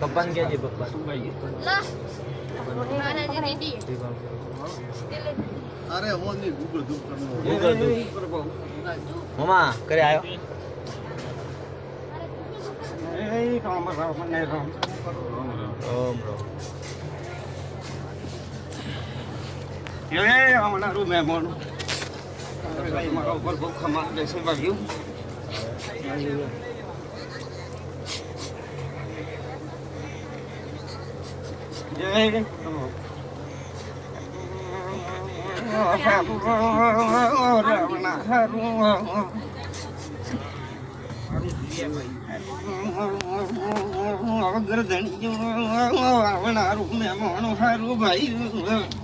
પપ્પાને કહેજે પપ્પા અરે હોની ગુગળ ધૂપ કરનો મમા કરે આવ્યો ઓમ રો અમારું મહેમાન મારા ઉપર બહુ ખમા બેસે વાગ્યું જય ગરદણી મહેમાન હારું ભાઈ લે હાલો પીરા લગા ભાઈ પંસુ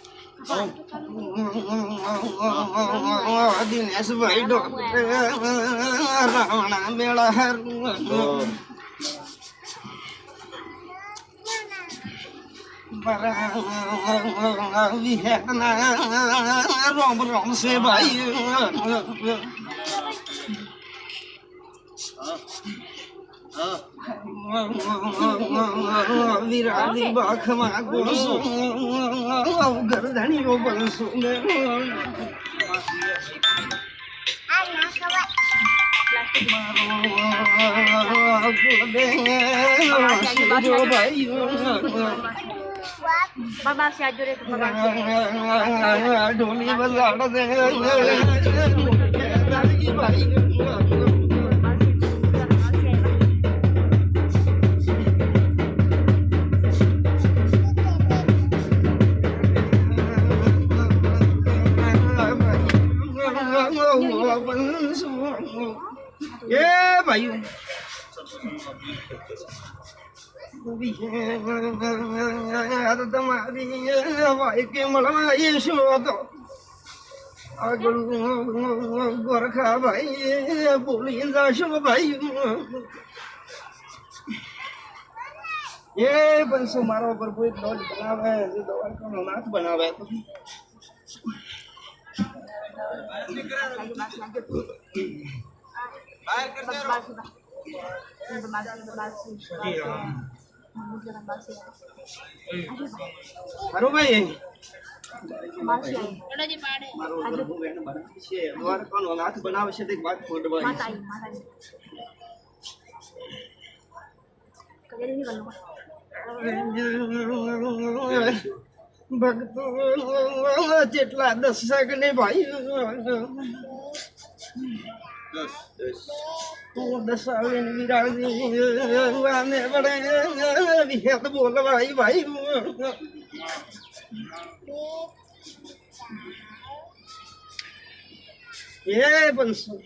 હા દિનેશભાઈ ડોક્ટર રાવણા મેળા હારું રોમ રોમ સે ભાઈ વિરાજી બાખમાં ગોળશું ગરધણીઓ બનશું ભાઈ ઢોલી બજાડ દે ભાઈ એ ભાઈ તમારી કે ગોરખા ભાઈ બોલી જશો ભાઈ. એ પણ શું મારા ઉપર કોઈ દોડ બનાવે દવાખાનો નાથ બનાવે? તો મારું ભાઈ મારો પ્રભુ એને બનાવે છે વાત ખોટવાય ભક્તો જેટલા દશક ને ભાઈ દસ તું દશાવીન વિરાજી વાને વડે વિહેત બોલવાઈ ભાઈ એ પણ શું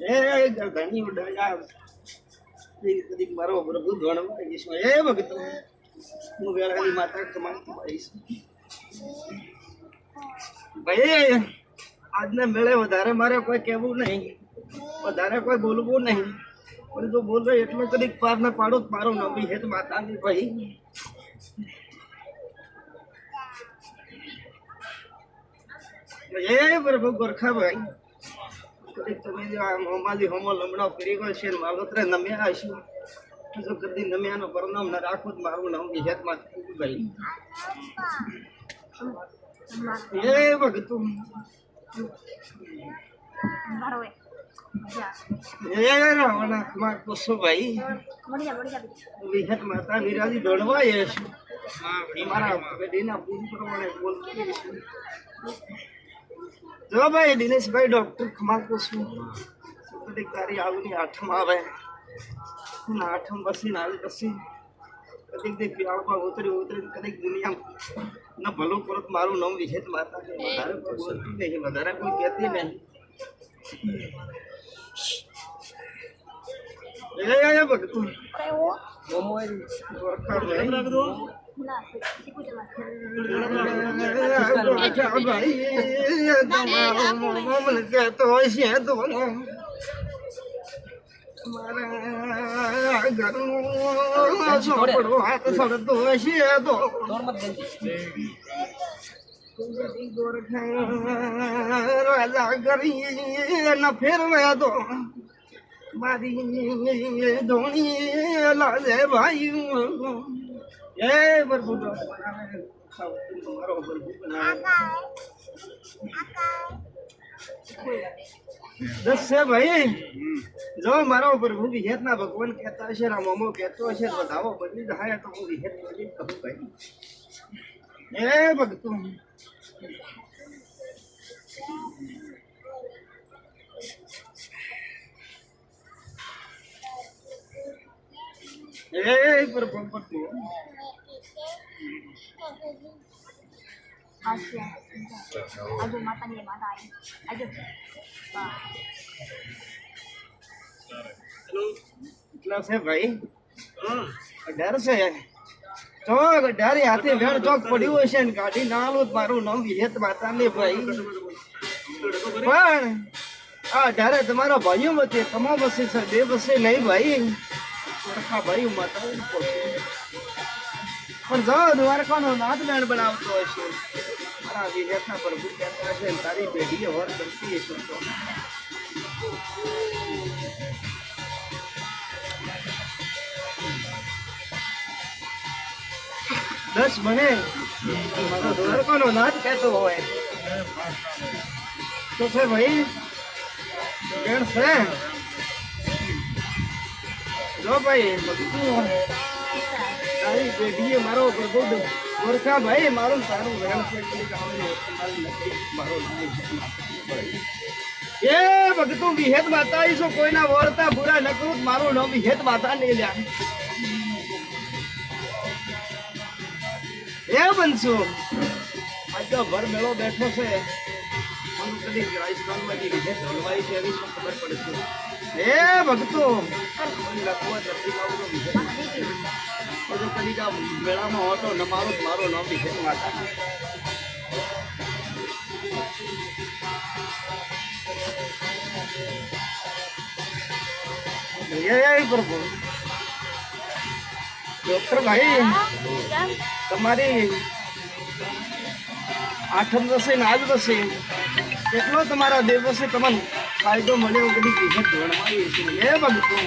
એ ગરધણી ઉડાયા કદી મારો પ્રભુ ધણવા ઈશ્વર એ ભક્તો હું વેળાની માતા કમાતી આવીશ ભાઈ, આજના મેળે વધારે મારે કોઈ કહેવું નહીં. વધારે કોઈ બોલવું નહીં. પણ જો બોલો એટલું કદી પાર ને પાડો જ મારો નવી હેત માતાની ભાઈ. એ પ્રભુ ગોરખાભાઈ કદી તમે જો આ મોમાલી હોમો લમણો ગયો છે ને માલોત્રે નમ્યા હશું નમ્યાનો પરનામ ન રાખો જ મારું નામ હેત માતા ભાઈ. એ વિહત માતા વિરાજી દોડવાય છે મારા બેટીના પૂરી પ્રમાણે બોલતી જો ભાઈ દિનેશભાઈ ડોક્ટર કુમાર કુસુ કદી તારી આવની આઠમ આવે આઠમ બસી આવી બસી દી પ્યાળમાં ઉતરી ઉતરી કદી દુનિયામાં ના ભલું પરત મારું નામ વિશે માતા વધારે કોઈ બોલતી નહીં વધારે કોઈ કહેતી નહીં. ભગતું મોમો મારા ઘરનું ચોપડો હાથ સડતો હશે તો રાજા કરી ન ફેરવ્યા તો મારી ધોણી લાજે ભાઈ એ પ્રભુ તમારો પ્રભુ દસે ભાઈ? જો મારો પ્રભુ વિહેતના ભગવાન કહેતા હશે ને મોમો કહેતો હશે તો ધાવો બદલી જાય તો હું વિહેત બદલી કહું ભાઈ એ ભગતું. એ પ્રભુ પ્રભુ આજે માતાની માતા આવી આજે કેટલા છે ભાઈ? ડર છે? ચોક ડરી હાથે વેણ ચોક પડ્યું હશે ને ગાડી ના આલું મારું નામ વિહેત માતા ને ભાઈ. પણ આ ડરે તમારા ભાઈઓ મતે તમામ હશે છે બે બસે નહીં ભાઈ. સરખા ભાઈ માતા પણ જાઓ દ્વારકાનો નાથ બેન બનાવતો હશે મારા વિહેતના પ્રભુ કહેતા હશે ને તારી પેઢીએ વર કરતી હશે તો. દસ મને. મારો દ્વારકાનો નાથ કહેતો હોય. તો છે ભાઈ, બેન છે. જો ભાઈ, બધું મારો પ્રભુ ગોરખા ભાઈ મારું સારું વેણ છે એ ભગતું વિહેત માતા કોઈના વરતા બુરા ન કરું, મારું નામ વિહેત માતા નહીં લ્યા. એ બનશો આજ ભર મેળો બેઠો છે. કદી રાજસ્થાનમાંથી છે એવી શું ખબર પડશે એ કોઈ લખવા નથી લાવતો વિદેશ બધું કદી મેળામાં હોતો ને મારો મારો નામ છે માતા ડોક્ટર ભાઈ, તમારી આઠમ દસે ને આજ દસે કેટલો તમારા દિવસે તમને ફાયદો મળ્યો બધી વિગત ભણવાની છે. એ બધું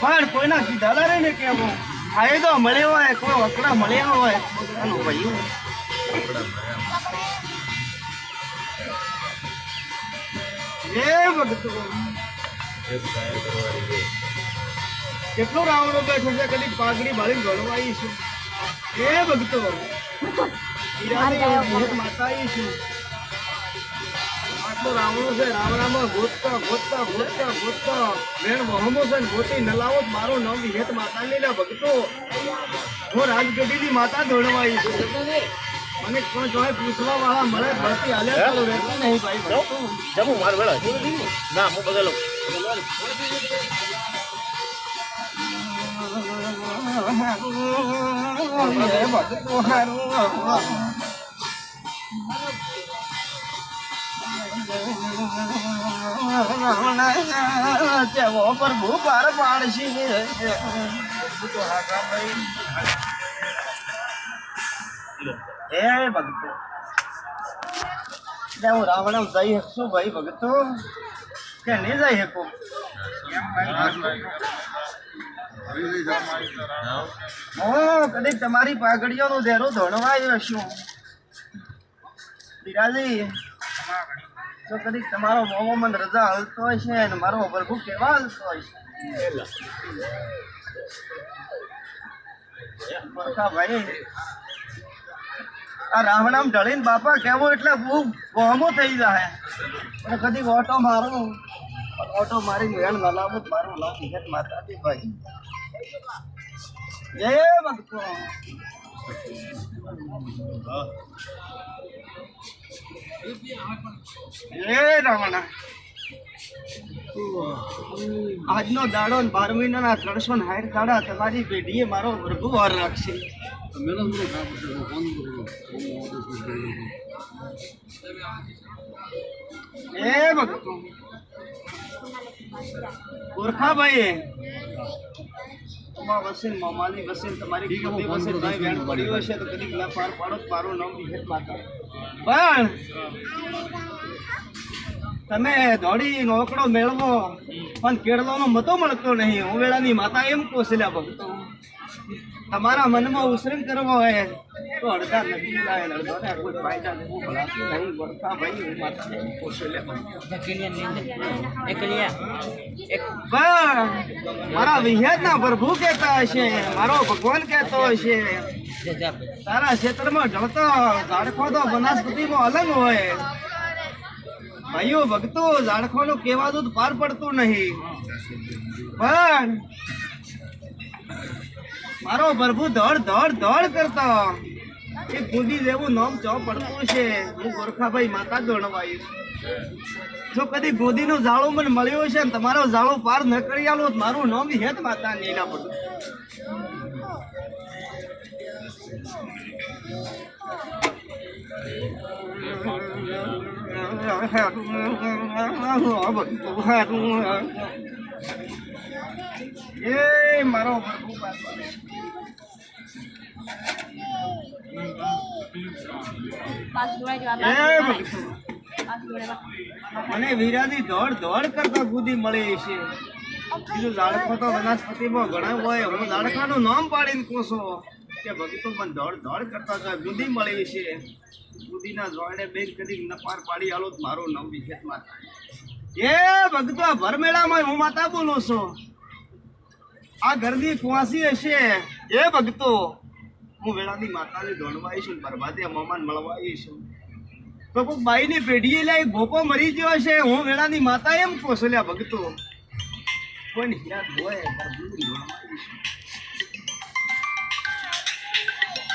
પણ કોઈના દીદાદારે ને કહેવું ફાયદો મળ્યો હોય, કોઈ વકડા મળ્યા હોય. પોતાનું ભાઈ એ ભગતો કેટલો રાવણો બેઠો છે કદી પાઘડી ભાળી ગણવાઈ છું. હીરાની ભેટ માતાઈ છું. આટલો રાવણો છે રાવણામાં ગોતતા ગોતતા ગોતતા ગોતતા. બેન વહમો છે ને ગોતી નલાવો મારો નામ વિહેત માતાની ના ભગતો હું રાજગઢીની માતા દોડવાઈ છું. મને કોણ જોઈ પૂછવા વાળા મળે ભરતી ચાલુ રહેતા નહીં ભાઈ જમું મારું વેળા ના હું બગલો જેવો પ્રભુ પાર પાડશી એ ભગતો. હું રાવણ જઈ શકશું ભાઈ ભગતો કે નહીં જઈ શકું હું કદી તમારી પાઘડીઓનું ધેરું ધોણવાય છું બિરાજી તો કદી તમારો મોમો મન રજા હલતો હશે અને મારો પ્રભુ કેવા હલતો હોય છે ભાઈ, આ રાવણામ ઢળીને બાપા કેવો એટલે બહુ વહમો થઈ જાય અને કદી ઓટો મારો, ઓટો મારી વેણ નલામત મારું નામ માતાજી ભાઈ. જય હા જય રાવણા આજનો દાડો ને બાર મહિનાના ત્રણસો ને દાડા તમારી પેઢીએ મારો પ્રભુ વાર રાખશે ઓરખા ગોરખાભાઈ તમારા વસીન મામાની વસીન તમારી ખોટી વસીન ભાઈ વેણ પડ્યો હશે તો કદી ના પાર પાડો મારું નામ વિહેત માતા. પણ તમે દોડી નોકડો મેળવો પણ કેળવાનો મતો મળતો નહીં. હું વેળાની માતા એમ કોસલ્યા ભક્તો. તમારા મનમાં ઉસરણ કરવો હોય તો અડધા નથી લાય અડધો કોઈ મારા વિહેતના પ્રભુ કહેતા હશે, મારો ભગવાન કહેતો હશે. તારા ક્ષેત્રમાં ઢળતો ઝાડખો તો વનસ્પતિમાં અલગ હોય. ભાઈઓ, ભક્તો, ઝાડખોનું કેવા દૂધ પાર પડતું નહીં. પણ મારો પ્રભુ ધડ ધડ ધડ કરતો. એ ગુંદી જેવું નામ ચો પડતું છે. હું ગોરખાભાઈ માતા દોડવાઈશ જો કદી ગોદીનું ઝાડું મને મળ્યું છે ને તમારો ઝાડો પાર ન કરી આલો મારું નામ હેત માતા નીલા પડું એ મારો મને વીરાની દોડ દોડ કરતા બુદ્ધિ મળી છે. બીજું લાડકો તો વનસ્પતિમાં ઘણા હોય. હું લાડકાનું નામ પાડીને પૂછો કે ભક્તો પણ દોડ દોડ કરતા જાય. બુદ્ધિ મળી છે. બુદ્ધિના જોડે બેન કદી ન પાર પાડી આલો મારું નામ વિશેષ માતા એ ભગતો ભરમેળામાં હું માતા બોલું છું. આ ઘરની કુવાસી હશે. એ ભગતો હું વેળાની માતાને દોડવા આવીશું બરબાદે મમાન મળવા આવીશું તો કોઈ બાઈની પેઢીએ લે ભોપો મરી ગયો છે. હું વેળાની માતા એમ કોસલ્યા ભગતો કોઈ હીરા હોય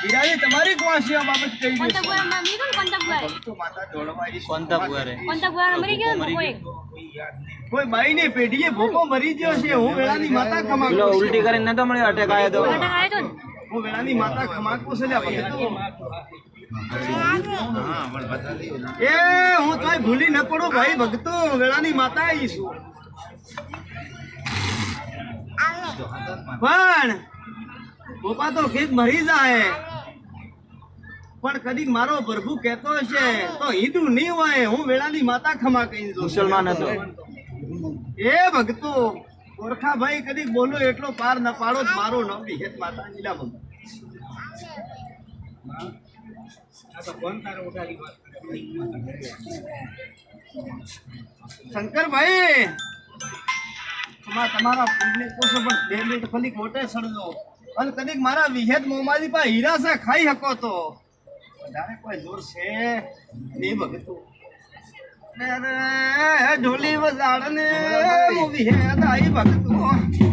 હીરાજી તમારી કોશી આ બાબત કહી કોણતા દેશો ગુવારે માં મીરું કોણતા ગુવારે ભક્તો માતા કોણતા ગુવારે? કોણતા ગુવારે મરી ગયો ને કોઈ કોઈ ને પેઢીએ ભોપો મરી ગયો છે. હું વેળાની માતા ખમા લો ઉલટી કરીને નતો મળ્યો અટેક આયો તો. અટેક આયો તો હું વેળાની માતા ખમા કોસલ્યા ભગતો એ હું તોય ભૂલી ન પડું ભાઈ ભક્તો વેળાની માતા આવી છું. પણ ગોપા તો કંઈક મરી જાય. પણ કદી મારો પ્રભુ કહેતો હશે તો હિન્દુ નહીં હોય હું વેળાની માતા ખમા કહી મુસલમાન હતો. એ ભક્તો ગોરખાભાઈ કદી બોલો એટલો પાર ન પાડો મારો નામ વિહેત માતા નીલા ભગત શંકરભાઈ તમારા તમારા પુણ્ય કોશો પણ બે મિનિટ ખાલી મોટે સડજો અને કદીક મારા વિહેત મોમાલી પા હીરા ખાઈ શકો તો. વધારે કોઈ જોર છે? નહીં ભગતો ઢોલી વજાડ ને મૂવી હે આઈ ભગતો